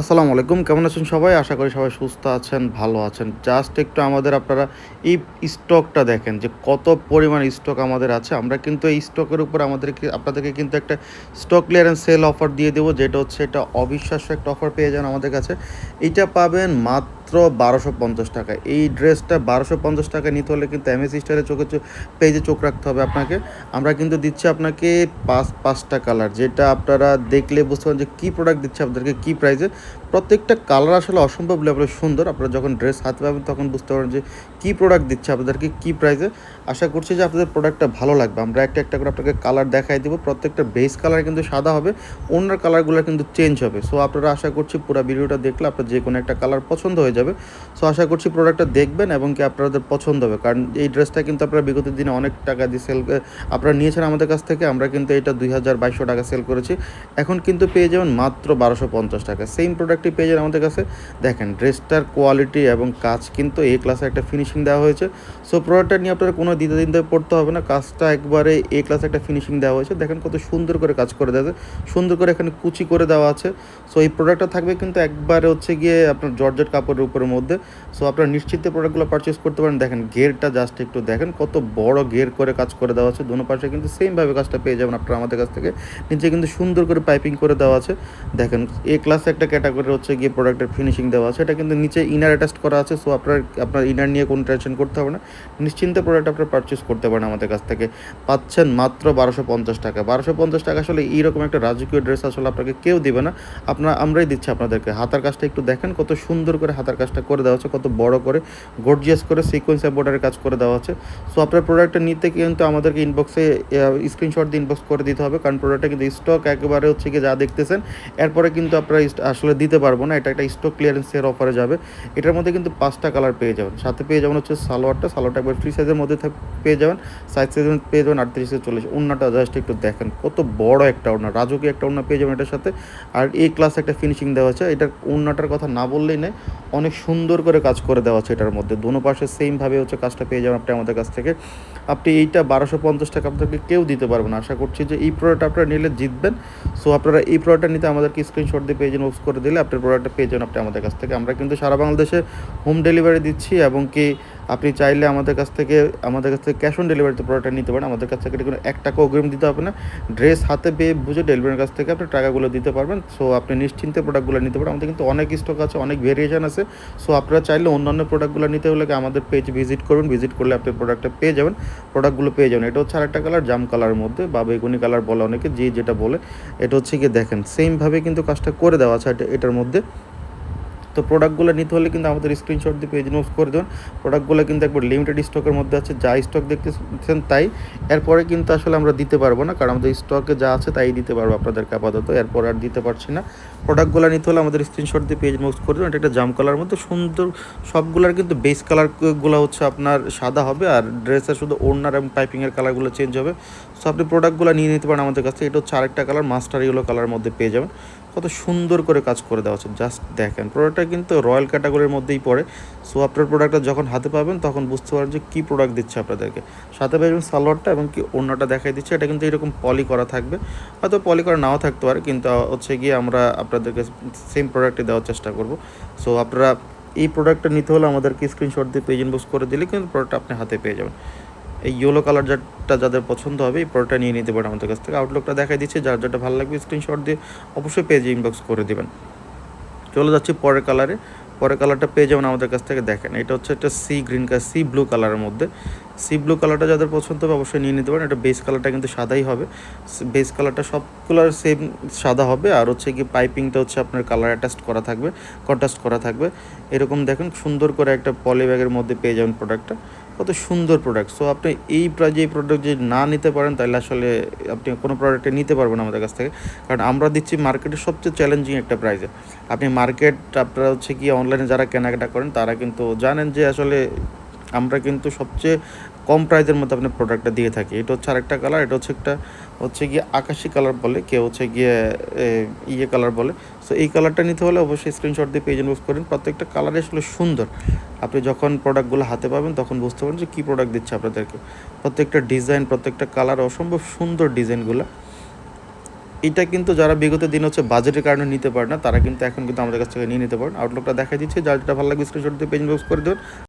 আসসালামু আলাইকুম, কেমন আছেন সবাই? আশা করি সবাই সুস্থ আছেন, ভালো আছেন। জাস্ট একটু আমাদের আপনারা এই স্টকটা দেখেন যে কত পরিমাণ স্টক আমাদের আছে। আমরা কিন্তু এই স্টকের উপর আমাদেরকে, আপনাদেরকে কিন্তু একটা স্টক ক্লিয়ারেন্স সেল অফার দিয়ে দেবো, যেটা হচ্ছে এটা অবিশ্বাস্য একটা অফার পেয়ে যান আমাদের কাছে। এটা পাবেন মাত্র বারোশো পঞ্চাশ টাকা। এই ড্রেসটা বারোশো পঞ্চাশ টাকা নিতে হলে কিন্তু এমএস স্টাইলের চোখে পেজে চোখ রাখতে হবে আপনাকে। আমরা কিন্তু দিচ্ছি আপনাকে পাঁচ, পাঁচটা কালার, যেটা আপনারা দেখলে বুঝতে পারেন যে কী প্রোডাক্ট দিচ্ছে আপনাদেরকে, কী প্রাইসে প্রত্যেকটা কালার আসলে অসম্ভব লেভেলে সুন্দর। আপনারা যখন ড্রেস হাতে পাবেন তখন বুঝতে পারবেন যে কী প্রোডাক্ট দিচ্ছে, আপনাদেরকে কী প্রাইসে আশা করছি যে আপনাদের প্রোডাক্টটা ভালো লাগবে। আমরা একটা একটা করে আপনাকে কালার দেখাই দেবো। প্রত্যেকটা বেস কালার কিন্তু সাদা হবে অন্য কালারগুলো কিন্তু চেঞ্জ হবে। সো আপনারা আশা করছি পুরো ভিডিওটা দেখলে আপনার যে কোনো একটা কালার পছন্দ হয়ে যাবে। সো আশা করছি প্রোডাক্টটা দেখবেন এবং কি আপনাদের পছন্দ হবে। কারণ এই ড্রেসটা কিন্তু আপনারা বিগত দিনে অনেক টাকা দিয়ে সেল আপনারা নিয়েছেন আমাদের কাছ থেকে। আমরা কিন্তু এটা দুই হাজার বাইশশো টাকা সেল করেছি। এখন কিন্তু পেয়ে যাবেন মাত্র বারোশো পঞ্চাশ টাকা। সেম প্রোডাক্টটি পেয়ে যাবেন আমাদের কাছে। দেখেন, ড্রেসটার কোয়ালিটি এবং কাজ কিন্তু এ ক্লাসে একটা ফিনিশিং দেওয়া হয়েছে। সো প্রোডাক্টটা নিয়ে আপনারা কোনো দ্বিতীয় দিন পড়তে হবে না। কাজটা একবারে এ ক্লাসে একটা ফিনিশিং দেওয়া হয়েছে। দেখেন কত সুন্দর করে কাজ করে দেওয়া আছে। সুন্দর করে এখানে কুচি করে দেওয়া আছে। সো এই প্রোডাক্টটা থাকবে কিন্তু একবারে হচ্ছে গিয়ে আপনার জর্জেট কাপড়ের উপরের মধ্যে। সো আপনারা নিশ্চিন্তে প্রোডাক্টগুলো পারচেস করতে পারেন। দেখেন গেরটা জাস্ট একটু দেখেন, কত বড় গের করে কাজ করে দেওয়া আছে। দোনো পাশে কিন্তু সেমভাবে কাজটা পেয়ে যাবেন আপনারা আমাদের কাছ থেকে। নিচে কিন্তু সুন্দর করে পাইপিং করে দেওয়া আছে। দেখেন এ ক্লাসে একটা ক্যাটাগরি হচ্ছে গিয়ে প্রোডাক্টের ফিনিশিং দেওয়া আছে। এটা কিন্তু নিচে ইনার অ্যাটাচ করা আছে সো আপনার আপনার ইনার নিয়ে কোনো টেনশন করতে হবে না। নিশ্চিন্তে প্রোডাক্ট আপনার পারচেস করতে পারেন আমাদের কাছ থেকে। পাচ্ছেন মাত্র বারোশো পঞ্চাশ টাকা। বারোশো পঞ্চাশ টাকা আসলে এইরকম একটা রাজকীয় ড্রেস আসলে আপনাকে কেউ দিবে না। আপনার, আমরাই দিচ্ছি আপনাদেরকে। হাতার কাজটা একটু দেখেন, কত সুন্দর করে হাতার কাজটা করে দেওয়া হচ্ছে কত বড় করে গর্জিয়াস করে সিকোয়েন্স বর্ডারের কাজ করে দেওয়া আছে। সো আপনার প্রোডাক্টটা নিতে কিন্তু আমাদেরকে ইনবক্সে স্ক্রিনশট দিয়ে ইনবক্স করে দিতে হবে, কারণ প্রোডাক্টটা কিন্তু স্টক একেবারে হচ্ছে কি যা দেখতেছেন, এরপরে কিন্তু আপনারা আসলে দিতে পারব না, এটা একটা স্টক ক্লিয়ারেন্সের অফারে যাবে। এটার মধ্যে কিন্তু পাঁচটা কালার পেয়ে যাবেন। সাথে পেয়ে যাবেন হচ্ছে সালোয়ারটা। সালোয়ারটা একবার ফ্রি সাইজের মধ্যে পেয়ে যাবেন। সাইজ সাইজের পেয়ে যাবেন আটত্রিশ থেকে চল্লিশ। অন্যটা জাস্ট একটু দেখেন। কত বড় একটা ওড়না। রাজকীয় একটা ওড়না পেয়ে যাবেন এটার সাথে। আর এই ক্লাস একটা ফিনিশিং দেওয়া আছে। এটার ওড়নাটার কথা না বললেই নেই অনেক সুন্দর করে কাজ করে দেওয়া আছে এটার মধ্যে। দোনো পাশে সেমভাবে হচ্ছে কাজটা পেয়ে যাবেন আপনি আমাদের কাছ থেকে। আপনি এইটা বারোশো পঞ্চাশ টাকা আপনাকে কেউ দিতে পারবেন না। আশা করছি যে এই প্রোডাক্ট আপনারা নিলে জিতবেন। সো আপনারা এই প্রোডাক্টটা নিতে আমাদেরকে স্ক্রিনশট দিয়ে পেয়ে যান করে দিলে আপনার প্রোডাক্টটা পেয়ে যাবেন আপনি আমাদের কাছ থেকে। আমরা কিন্তু সারা বাংলাদেশে হোম ডেলিভারি দিচ্ছি এবং কি আপনি চাইলে আমাদের কাছ থেকে, আমাদের কাছ থেকে ক্যাশ অন ডেলিভারিতে প্রোডাক্টটা নিতে পারেন। আমাদের কাছ থেকে কোনো এক টাকা অগ্রিম দিতে হবে না। ড্রেস হাতে পেয়ে বুঝে ডেলিভারির কাছ থেকে আপনি টাকাগুলো দিতে পারবেন। সো আপনি নিশ্চিন্তে প্রোডাক্টগুলো নিতে পারেন। আমাদের কিন্তু অনেক স্টক আছে, অনেক ভেরিয়েশন আছে। সো আপনারা চাইলে অন্যান্য প্রোডাক্টগুলো নিতে হলে আমাদের পেজ ভিজিট করুন। ভিজিট করলে আপনি প্রোডাক্টটা পেয়ে যাবেন প্রোডাক্টগুলো পেয়ে যাবেন। এটা হচ্ছে আরেকটা কালার জাম কালারের মধ্যে বা বেগুনি কালার বলে অনেকে, যে যেটা বলে। এটা হচ্ছে গিয়ে দেখেন সেমভাবে কিন্তু কাজটা করে দেওয়া আছে এটার মধ্যে। তো প্রোডাক্টগুলো নিতে হলে কিন্তু আমাদের স্ক্রিনশট দিয়ে পেজ নোটস করে দেবেন প্রোডাক্টগুলো কিন্তু একবার লিমিটেড স্টকের মধ্যে আছে, যা স্টক দেখতেছেন তাই। এরপরে কিন্তু আসলে আমরা দিতে পারব না, কারণ আমাদের স্টকে যা আছে তাই দিতে পারব আপনাদেরকে আপাতত। এরপর আর দিতে পারছি না। প্রোডাক্টগুলো নিতে হলে আমাদের স্ক্রিনশট দিয়ে পেজ নোটস করে দেবেন এটা একটা জাম কালার মধ্যে সুন্দর, সবগুলোর কিন্তু বেস কালারগুলো হচ্ছে আপনার সাদা হবে, আর ড্রেসের শুধু ওড়নার এবং পাইপিংয়ের কালারগুলো চেঞ্জ হবে। সো আপনি প্রোডাক্টগুলো নিয়ে নিতে পারেন আমাদের কাছে এটা হচ্ছে আরেকটা কালার মাস্টার ইয়েলো কালার মধ্যে পেয়ে যাবেন। কত সুন্দর করে কাজ করে দেওয়া আছে জাস্ট দেখেন প্রোডাক্টটা কিন্তু রয়্যাল ক্যাটাগরির মধ্যেই পড়ে। সো আপনার প্রোডাক্টটা যখন হাতে পাবেন, তখন বুঝতে পারবেন যে কী প্রোডাক্ট দিচ্ছে আপনাদেরকে। সাথে পাবেন সালোয়ারটা এবং কি অন্যটা দেখাই দিচ্ছে। এটা কিন্তু এরকম পলি করা থাকবে। হয়তো পলি করা নাও থাকতে পারে, কিন্তু হচ্ছে গিয়ে আমরা আপনাদেরকে সেম প্রোডাক্টটি দেওয়ার চেষ্টা করব। সো আপনারা এই প্রোডাক্টটা নিতে হলে আমাদেরকে স্ক্রিনশট দিয়ে পেজ ইনবক্স করে দিলে কিন্তু প্রোডাক্ট আপনি হাতে পেয়ে যাবেন। এই ইয়েলো কালার যারটা যাদের পছন্দ হবে এই প্রোডাক্টটা নিয়ে নিতে পারেন আমাদের কাছ থেকে। আউটলুকটা দেখাই দিচ্ছে, যার যেটা ভালো লাগবে স্ক্রিনশট দিয়ে অবশ্যই পেজে ইনবক্স করে দেবেন। চলে যাচ্ছি পরের কালারে পরের কালারটা পেয়ে যাবেন আমাদের কাছ থেকে দেখেন, এটা হচ্ছে একটা sea green colour sea blue কালারের মধ্যে। সি ব্লু কালারটা যাদের পছন্দ হবে অবশ্যই নিয়ে নিতে পারেন, এটা বেস কালারটা কিন্তু সাদাই হবে। বেস কালারটা সব কালার সেম সাদা হবে, আর হচ্ছে কি পাইপিংটা হচ্ছে আপনার কালার অ্যাটাচ করা থাকবে কন্ট্রাস্ট করা থাকবে। এরকম দেখেন সুন্দর করে একটা পলি ব্যাগের মধ্যে পেয়ে যাবেন প্রোডাক্টটা কত সুন্দর প্রোডাক্ট সো আপনি এই এই প্রোডাক্ট যদি না নিতে পারেন, তাহলে আসলে আপনি কোনো প্রোডাক্টে নিতে পারবেন আমাদের কাছ থেকে। কারণ আমরা দিচ্ছি মার্কেটের সবচেয়ে চ্যালেঞ্জিং একটা প্রাইসে আপনি মার্কেট আপনারা হচ্ছে কি অনলাইনে যারা কেনাকাটা করেন, তারা কিন্তু জানেন যে আসলে আমরা কিন্তু সবচেয়ে কম প্রাইজের মধ্যে আপনি প্রোডাক্টটা দিয়ে থাকি। এটা হচ্ছে আরেকটা কালার এটা হচ্ছে একটা, হচ্ছে গিয়ে আকাশি কালার বলে কেউ হচ্ছে গিয়ে ইয়ে কালার বলে। সো এই কালারটা নিতে হলে অবশ্যই স্ক্রিনশট দিয়ে পেজ ইউজ করেন প্রত্যেকটা কালারই আসলে সুন্দর। আপনি যখন প্রোডাক্টগুলো হাতে পাবেন, তখন বুঝতে পারবেন যে কী প্রোডাক্ট দিচ্ছে আপনাদেরকে। প্রত্যেকটা ডিজাইন প্রত্যেকটা কালার অসম্ভব সুন্দর ডিজাইনগুলো এটা কিন্তু যারা বিগত দিন হচ্ছে বাজেটের কারণে নিতে পারে না, তারা কিন্তু এখন কিন্তু আমাদের কাছ থেকে নিয়ে নিতে পারেন। আউটলুকটা দেখা দিচ্ছে। যার যেটা ভালো লাগবে স্ক্রিনশট দিয়ে পেজ বক্স করে দেবেন।